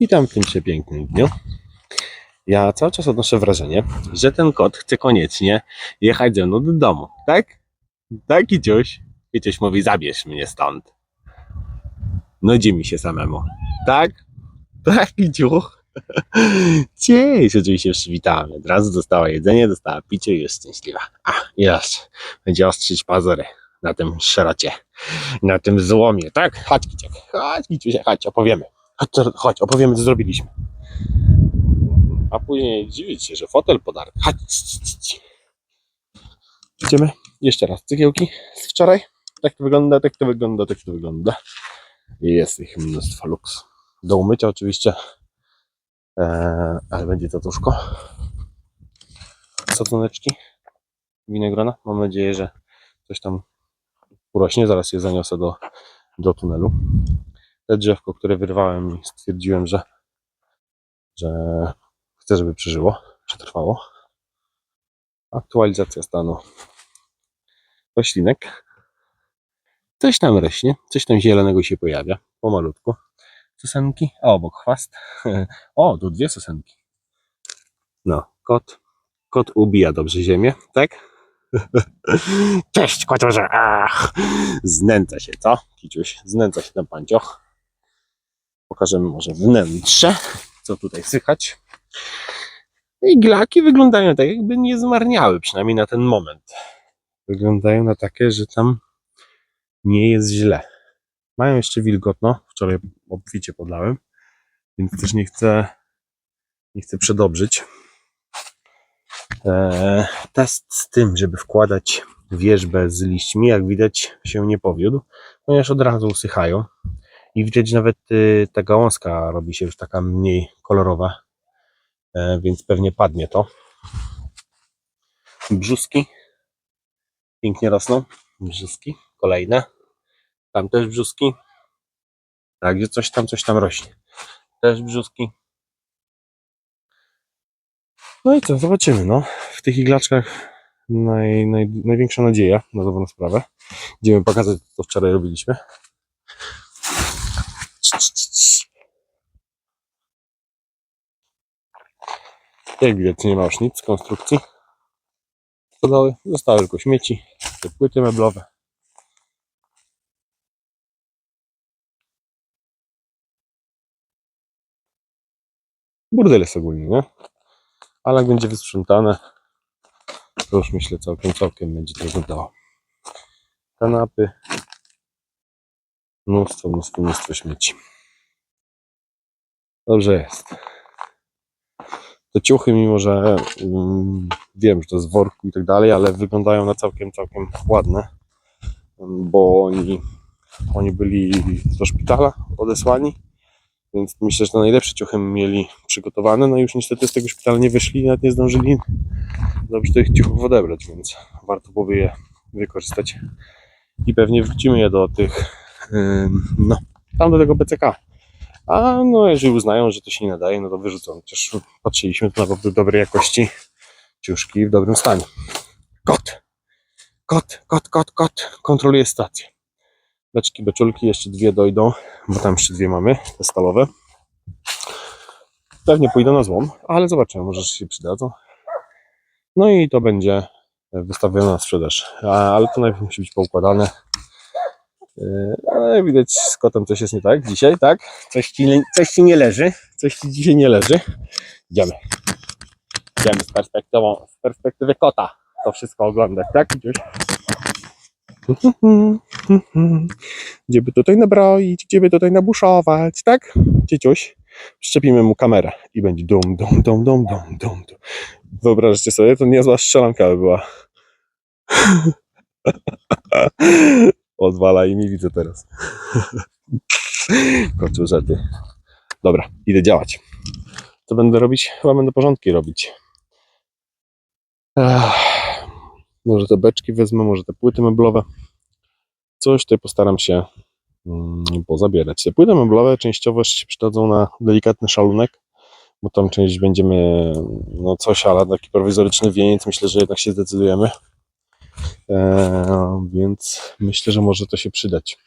Witam w tym przepięknym dniu. Ja cały czas odnoszę wrażenie, że ten kot chce koniecznie jechać ze mną do domu, tak? Tak, Kiciuś? Kiciuś mówi, zabierz mnie stąd. Nudzi mi się samemu. Tak? Tak, Kiciu? Cześć, oczywiście przywitamy. Od razu dostała jedzenie, dostała picie i jest szczęśliwa. A, już. Będzie ostrzyć pazury na tym szerocie, na tym złomie, tak? Chodź, Kiciek, chodź, Kiciusia, chodź, opowiemy. Chodź, chodź, opowiemy, co zrobiliśmy. A później dziwić się, że fotel podarty. Chodź. Idziemy. Jeszcze raz. Cegiełki z wczoraj. Tak to wygląda, tak to wygląda, tak to wygląda. I jest ich mnóstwo luks. Do umycia oczywiście. Eee, ale będzie to tuszko. Sadzoneczki. Winogrona. Mam nadzieję, że coś tam urośnie. Zaraz je zaniosę do, do tunelu te drzewko, które wyrwałem i stwierdziłem, że, że chcę, żeby przeżyło, przetrwało. Aktualizacja stanu roślinek. Coś tam rośnie, coś tam zielonego się pojawia, pomalutku. Sosenki, a obok chwast. O, tu dwie sosenki. No, kot. Kot ubija dobrze ziemię, tak? Cześć, kotorze! Ach! Znęca się, co? Kiciuś, znęca się na pancioch. Pokażemy może wnętrze, co tutaj słychać. I glaki wyglądają tak, jakby nie zmarniały, przynajmniej na ten moment. Wyglądają na takie, że tam nie jest źle. Mają jeszcze wilgotno, wczoraj obficie podlałem, więc też nie chcę, nie chcę przedobrzyć. Eee, test z tym, żeby wkładać wierzbę z liśćmi, jak widać, się nie powiódł, ponieważ od razu usychają. I widać nawet y, ta gałązka robi się już taka mniej kolorowa, e, więc pewnie padnie to. Brzuski pięknie rosną. Brzuski kolejne. Tam też brzuski. Tak, gdzie coś tam, coś tam rośnie. Też brzuski. No i co, zobaczymy. No. W tych iglaczkach naj, naj, największa nadzieja na dobrą sprawę. Idziemy pokazać, co wczoraj robiliśmy. Jak widać nie ma już nic z konstrukcji. Stodoły, zostały tylko śmieci, te płyty meblowe. Burdel jest ogólnie, nie? Ale jak będzie wysprzątane, to już myślę całkiem, całkiem będzie to wyglądało. Kanapy. Mnóstwo, mnóstwo, mnóstwo śmieci. Dobrze jest. Te ciuchy, mimo że mm, wiem, że to w worku i tak dalej, ale wyglądają na całkiem, całkiem ładne, mm, bo oni, oni byli do szpitala odesłani, więc myślę, że najlepsze ciuchy mieli przygotowane, no i już niestety z tego szpitala nie wyszli, nawet nie zdążyli dobrze tych ciuchów odebrać, więc warto byłoby je wykorzystać i pewnie wrócimy je do tych, no, tam do tego PCK. A no, jeżeli uznają, że to się nie nadaje, no to wyrzucą. Chociaż patrzyliśmy na naprawdę dobrej jakości ciuszki w dobrym stanie. Kot! Kot, kot, kot, kot. Kontroluje stację. Beczki, beczulki, jeszcze dwie dojdą, bo tam jeszcze dwie mamy, te stalowe. Pewnie pójdą na złom, ale zobaczymy, może się przydadzą. No i to będzie wystawione na sprzedaż. Ale to najpierw musi być poukładane. Yy, Ale widać z kotem coś jest nie tak dzisiaj, tak? Coś ci, coś ci nie leży, coś ci dzisiaj nie leży. Idziemy. Idziemy z perspektywą, z perspektywy kota to wszystko oglądać, tak? Gdzieś. Gdzie by tutaj nabroić, gdzie by tutaj nabuszować, tak? Dzieciuś. Szczepimy mu kamerę i będzie dum, dum, dum, dum, dum. dum. Wyobraźcie sobie, to niezła strzelanka by była. Odwala i mi widzę teraz. Kończę żarty. Dobra, idę działać. Co będę robić? Chyba będę porządki robić. Ech, może te beczki wezmę, może te płyty meblowe. Coś tutaj postaram się mm, pozabierać. Te płyty meblowe częściowo się przydadzą na delikatny szalunek, bo tam część będziemy, no coś, ale taki prowizoryczny wieniec, myślę, że jednak się zdecydujemy. Eee, więc myślę, że może to się przydać.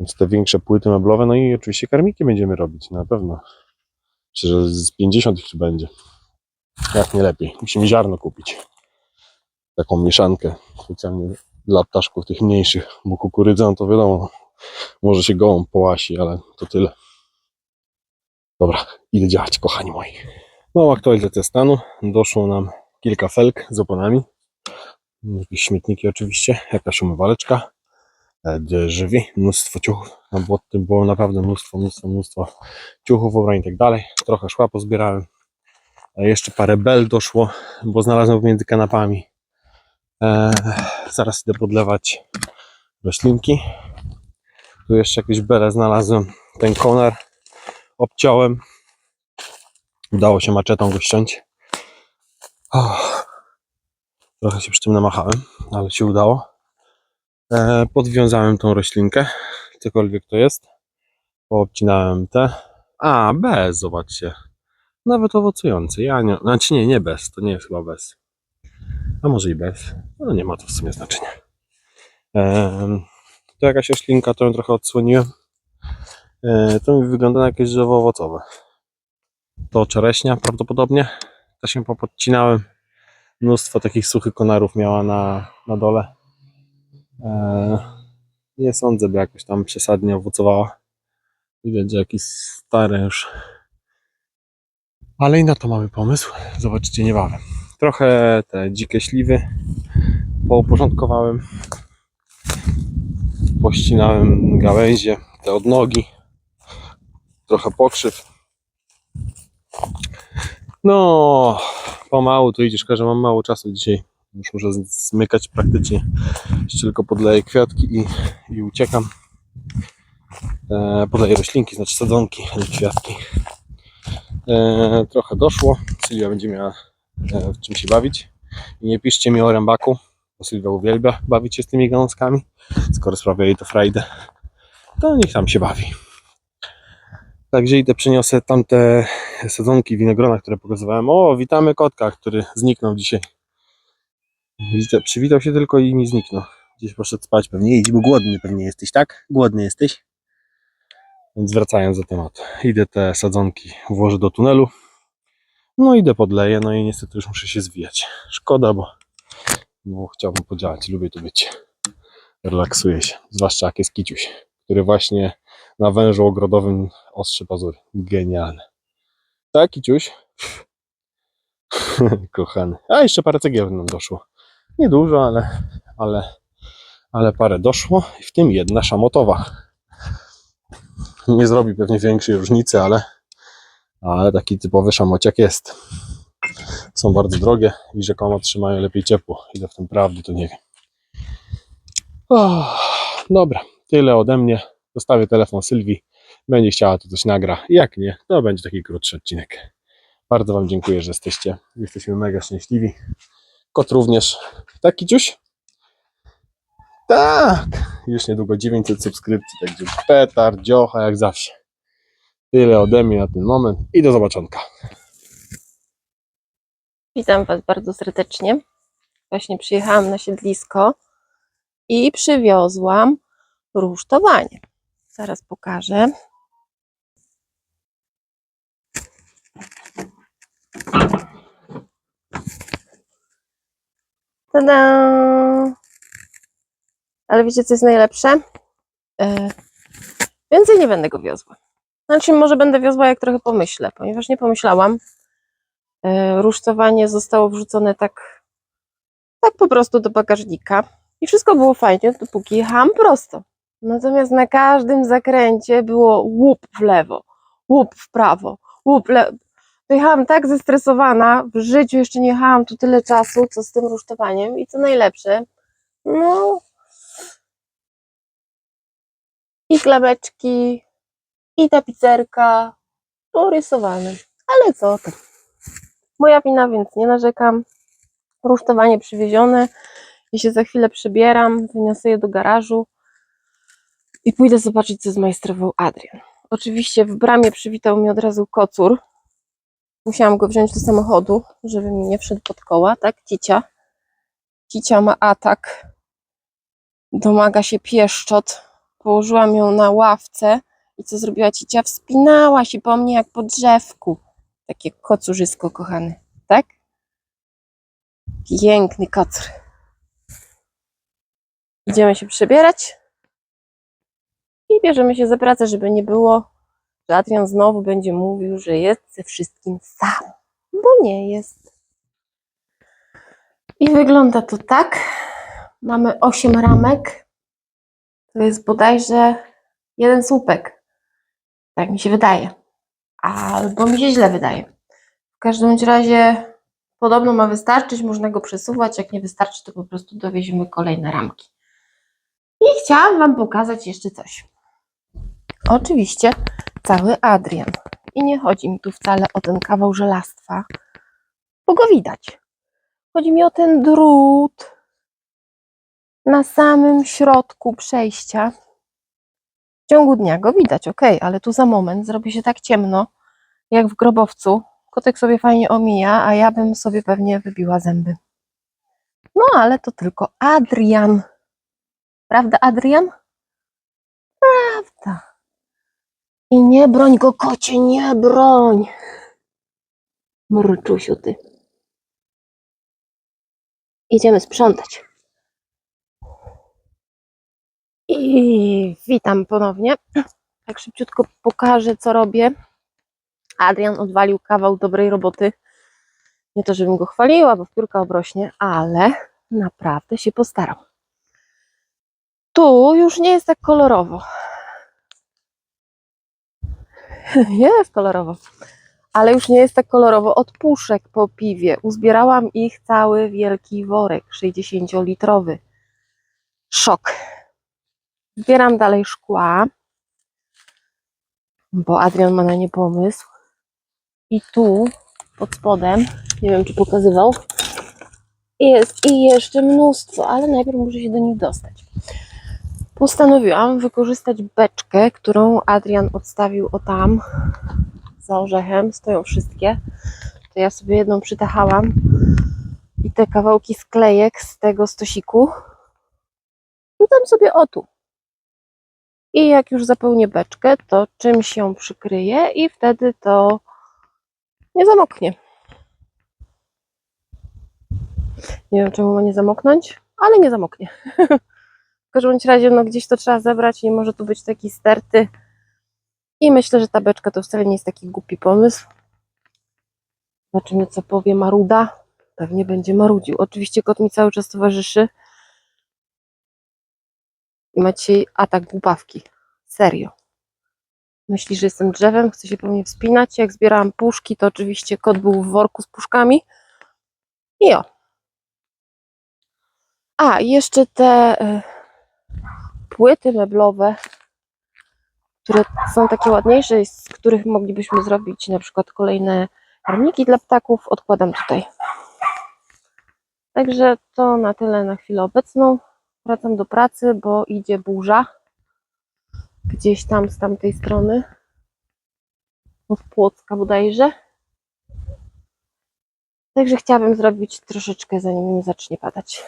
Więc te większe płyty meblowe, no i oczywiście karmiki będziemy robić, na pewno. Myślę, że z 50 ich tu będzie. Jak nie lepiej. Musimy ziarno kupić. Taką mieszankę specjalnie dla ptaszków tych mniejszych, bo kukurydza, no to wiadomo, może się gołą połasi, ale to tyle. Dobra, idę działać, kochani moi. No, aktualizacja stanu. Doszło nam kilka felk z oponami. Jakieś śmietniki oczywiście, jakaś umywaleczka, e, drzwi, mnóstwo ciuchów. Bo tym było naprawdę mnóstwo, mnóstwo, mnóstwo ciuchów, ubrań i tak dalej. Trochę szła pozbierałem. E, Jeszcze parę bel doszło, bo znalazłem między kanapami. E, zaraz idę podlewać roślinki. Tu jeszcze jakieś bele znalazłem. Ten konar obciąłem. Udało się maczetą go ściąć. Oh. Trochę się przy tym namachałem, ale się udało. E, podwiązałem tą roślinkę, cokolwiek to jest. Poobcinałem te. A, bez, zobaczcie. Nawet owocujący. Ja nie, znaczy nie, nie bez, to nie jest chyba bez. A może i bez. No nie ma to w sumie znaczenia. Em, to jakaś roślinka, ją trochę odsłoniłem. E, to mi wygląda na jakieś drzewo owocowe. To czereśnia prawdopodobnie. To się popodcinałem. Mnóstwo takich suchych konarów miała na, na dole. E, nie sądzę, by jakoś tam przesadnie owocowała. Widać, że jakiś stary już. Ale i na to mamy pomysł. Zobaczycie niebawem. Trochę te dzikie śliwy pouporządkowałem. Pościnałem gałęzie, te odnogi. Trochę pokrzyw. No, pomału tu idziesz, że mam mało czasu dzisiaj. Już muszę zmykać praktycznie. Jeszcze tylko podleję kwiatki i, i uciekam. E, podleję roślinki, znaczy sadzonki, nie kwiatki. E, trochę doszło. Sylwia będzie miała e, w czym się bawić. I nie piszcie mi o rębaku, bo Sylwia uwielbia bawić się z tymi gałązkami. Skoro sprawia jej to frajdę, to niech tam się bawi. Także idę przyniosę tamte sadzonki winogrona, które pokazywałem. O, witamy kotka, który zniknął dzisiaj. Wita- Przywitał się tylko i mi zniknął. Gdzieś poszedł spać pewnie. Idź, bo głodny pewnie jesteś, tak? Głodny jesteś? Więc wracając do tematu. Idę te sadzonki włożę do tunelu. No idę podleję, no i niestety już muszę się zwijać. Szkoda, bo, bo chciałbym podziałać. Lubię tu być. Relaksuję się. Zwłaszcza jak jest kiciuś, który właśnie na wężu ogrodowym ostrzy pazury. Genialne. Tak, kiciuś? Kochany. A jeszcze parę cegieł nam doszło. Niedużo, ale, ale, ale parę doszło. I w tym jedna szamotowa. Nie zrobi pewnie większej różnicy, ale, ale taki typowy szamociak jest. Są bardzo drogie i rzekomo trzymają lepiej ciepło. Ile w tym prawdy, to nie wiem. Dobra, tyle ode mnie. Zostawię telefon Sylwii. Będzie chciała to coś nagra. Jak nie, to będzie taki krótszy odcinek. Bardzo Wam dziękuję, że jesteście. Jesteśmy mega szczęśliwi. Kot również. Tak, Kiciuś? Tak. Już niedługo 900 subskrypcji, także petar, dziocha jak zawsze. Tyle ode mnie na ten moment i do zobaczonka. Witam Was bardzo serdecznie. Właśnie przyjechałam na siedlisko i przywiozłam rusztowanie. Zaraz pokażę. Tada! Ale wiecie, co jest najlepsze? E, Więcej nie będę go wiozła. Znaczy, może będę wiozła, jak trochę pomyślę, ponieważ nie pomyślałam, e, rusztowanie zostało wrzucone tak, tak po prostu do bagażnika. I wszystko było fajnie, dopóki jechałam prosto. Natomiast na każdym zakręcie było łup w lewo, łup w prawo, łup lewo. Jechałam tak zestresowana, w życiu jeszcze nie jechałam tu tyle czasu, co z tym rusztowaniem. I co najlepsze, no i klameczki, i tapicerka porysowane. Ale co to? Moja wina, więc nie narzekam. Rusztowanie przywiezione. Ja się za chwilę przebieram, wyniosę je do garażu i pójdę zobaczyć, co zmajstrował Adrian. Oczywiście w bramie przywitał mnie od razu kocur. Musiałam go wziąć do samochodu, żeby mi nie wszedł pod koła, tak? Cicia. Cicia ma atak. Domaga się pieszczot. położyłam ją na ławce i co zrobiła cicia? Wspinała się po mnie jak po drzewku. Takie kocurzysko kochany, tak? Piękny kocur. Idziemy się przebierać i bierzemy się za pracę, żeby nie było, że Adrian znowu będzie mówił, że jest ze wszystkim sam, bo nie jest. I wygląda to tak. Mamy 8 ramek. To jest bodajże jeden słupek. Tak mi się wydaje. Albo mi się źle wydaje. W każdym razie podobno ma wystarczyć, można go przesuwać. Jak nie wystarczy, to po prostu dowieziemy kolejne ramki. I chciałam Wam pokazać jeszcze coś. Oczywiście cały Adrian. I nie chodzi mi tu wcale o ten kawał żelastwa, bo go widać. Chodzi mi o ten drut na samym środku przejścia. W ciągu dnia go widać, ok, ale tu za moment zrobi się tak ciemno, jak w grobowcu. Kotek sobie fajnie omija, a ja bym sobie pewnie wybiła zęby. No ale to tylko Adrian. Prawda, Adrian? Prawda. I nie broń go, kocie, nie broń. Mruczusiu ty. Idziemy sprzątać. I witam ponownie. Tak szybciutko pokażę, co robię. Adrian odwalił kawał dobrej roboty. Nie to, żebym go chwaliła, bo w piórka obrośnie, ale naprawdę się postarał. Tu już nie jest tak kolorowo. Jest kolorowo, ale już nie jest tak kolorowo. Od puszek po piwie uzbierałam ich cały wielki worek 60-litrowy. Szok. Zbieram dalej szkła, bo Adrian ma na nie pomysł. I tu pod spodem, nie wiem czy pokazywał, jest i jeszcze mnóstwo, ale najpierw muszę się do nich dostać. Postanowiłam wykorzystać beczkę, którą Adrian odstawił o tam za orzechem. Stoją wszystkie. To ja sobie jedną przytachałam i te kawałki sklejek z tego stosiku rzucam sobie o tu. I jak już zapełnię beczkę, to czymś ją przykryję i wtedy to nie zamoknie. Nie wiem, czemu ma nie zamoknąć, ale nie zamoknie. W każdym razie, no gdzieś to trzeba zebrać i może tu być taki sterty. I myślę, że ta beczka to wcale nie jest taki głupi pomysł. Zobaczymy, co powie Maruda. Pewnie będzie marudził. Oczywiście kot mi cały czas towarzyszy. I ma dzisiaj atak głupawki. Serio. Myśli, że jestem drzewem, chce się po mnie wspinać. Jak zbierałam puszki, to oczywiście kot był w worku z puszkami. I o. A, jeszcze te y, płyty meblowe, które są takie ładniejsze, z których moglibyśmy zrobić na przykład kolejne karniki dla ptaków, odkładam tutaj. Także to na tyle na chwilę obecną. Wracam do pracy, bo idzie burza. Gdzieś tam z tamtej strony. Od Płocka bodajże. Także chciałabym zrobić troszeczkę, zanim zacznie padać.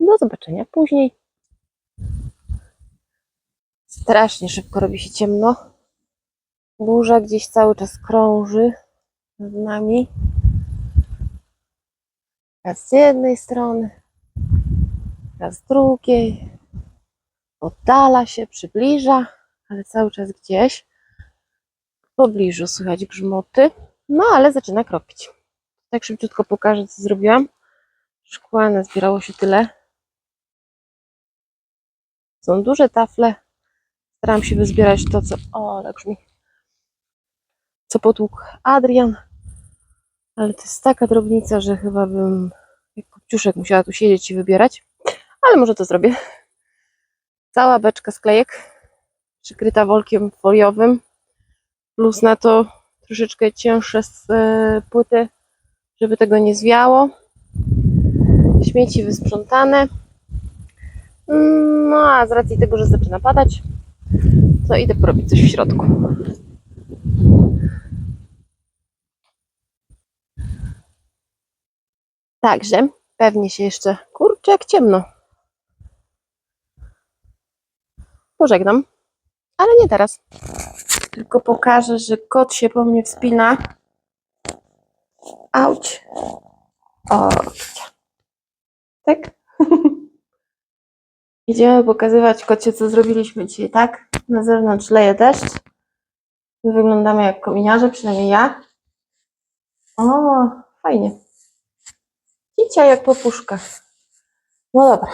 Do zobaczenia później. Strasznie szybko robi się ciemno. Burza gdzieś cały czas krąży nad nami. Raz z jednej strony, raz z drugiej. Oddala się, przybliża, ale cały czas gdzieś. W pobliżu słychać grzmoty. No ale zaczyna kropić. Tak szybciutko pokażę, co zrobiłam. Szkła nazbierało się tyle. Są duże tafle. Staram się wyzbierać to, co. O, ale grzmi. Co potłukł Adrian. Ale to jest taka drobnica, że chyba bym jak kopciuszek musiała tu siedzieć i wybierać. Ale może to zrobię. Cała beczka sklejek przykryta wolkiem foliowym. Plus na to troszeczkę cięższe z e, płyty, żeby tego nie zwiało. Śmieci wysprzątane. Mm, No a z racji tego, że zaczyna padać, to idę porobić coś w środku. Także pewnie się jeszcze. Kurczę, jak ciemno. pożegnam. Ale nie teraz. Tylko pokażę, że kot się po mnie wspina. Auć. O, tak? Idziemy pokazywać kocie, co zrobiliśmy dzisiaj, tak? Na zewnątrz leje deszcz. My wyglądamy jak kominiarze, przynajmniej ja. O, fajnie. Kicia jak popuszka. No dobra.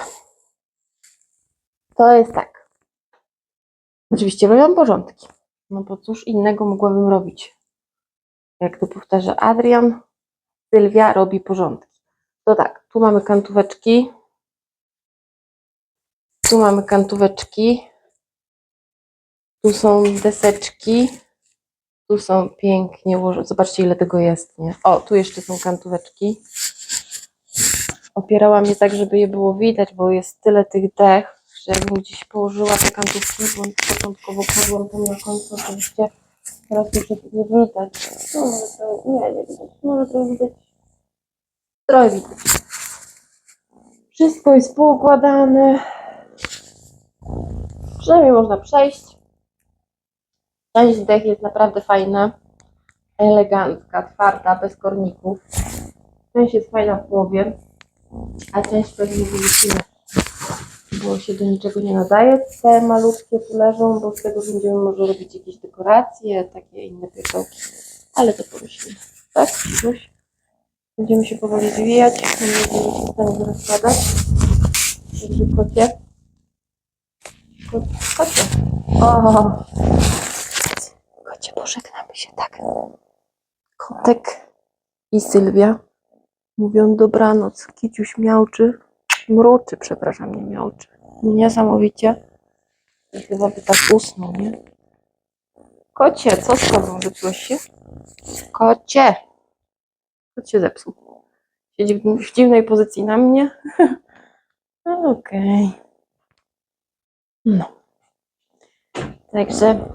To jest tak. Oczywiście robiłam porządki. No bo cóż innego mogłabym robić? Jak tu powtarza Adrian, Sylwia robi porządki. To tak, tu mamy kantóweczki. Tu mamy kantóweczki. Tu są deseczki. Tu są pięknie ułożone. Zobaczcie, ile tego jest, nie? O, tu jeszcze są kantóweczki. Opierałam je tak, żeby je było widać, bo jest tyle tych dech, że jakbym gdzieś położyła te kantówki, bo początkowo kładłam tam na końcu, oczywiście teraz już nie widać. Może to, nie, nie widać. Może to widać. Trochę widać. Wszystko jest poukładane. Przynajmniej można przejść. Część dech jest naprawdę fajna, elegancka, twarda, bez korników. Część jest fajna w połowie, a część pewnie wyrzucimy, bo się do niczego nie nadaje. Te malutkie tu leżą, bo z tego będziemy może robić jakieś dekoracje, takie inne pierdołki, ale to pomyślimy. Tak. Będziemy się powoli zwijać, nadzieję, że się stanie rozkładać. Także kocie. Ko- Kocie. O! Kocie, pożegnamy się, tak. Kotek i Sylwia mówią dobranoc. Kiciuś miałczy, mruczy, przepraszam, nie miałczy. Niesamowicie. I chyba by tak usnął, nie? Kocie, co z tobą? Zepsułeś się? Kocie! Kot się zepsuł. Siedzi w, w dziwnej pozycji na mnie. Okej. No. Także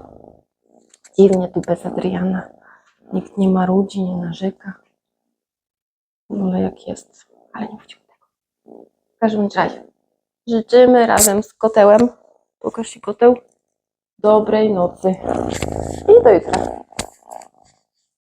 dziwnie tu bez Adriana. Nikt nie marudzi, nie narzeka. Wolę jak jest, ale nie mówcie tego. W każdym razie życzymy razem z kotełem, pokaż się koteł, dobrej nocy i do jutra.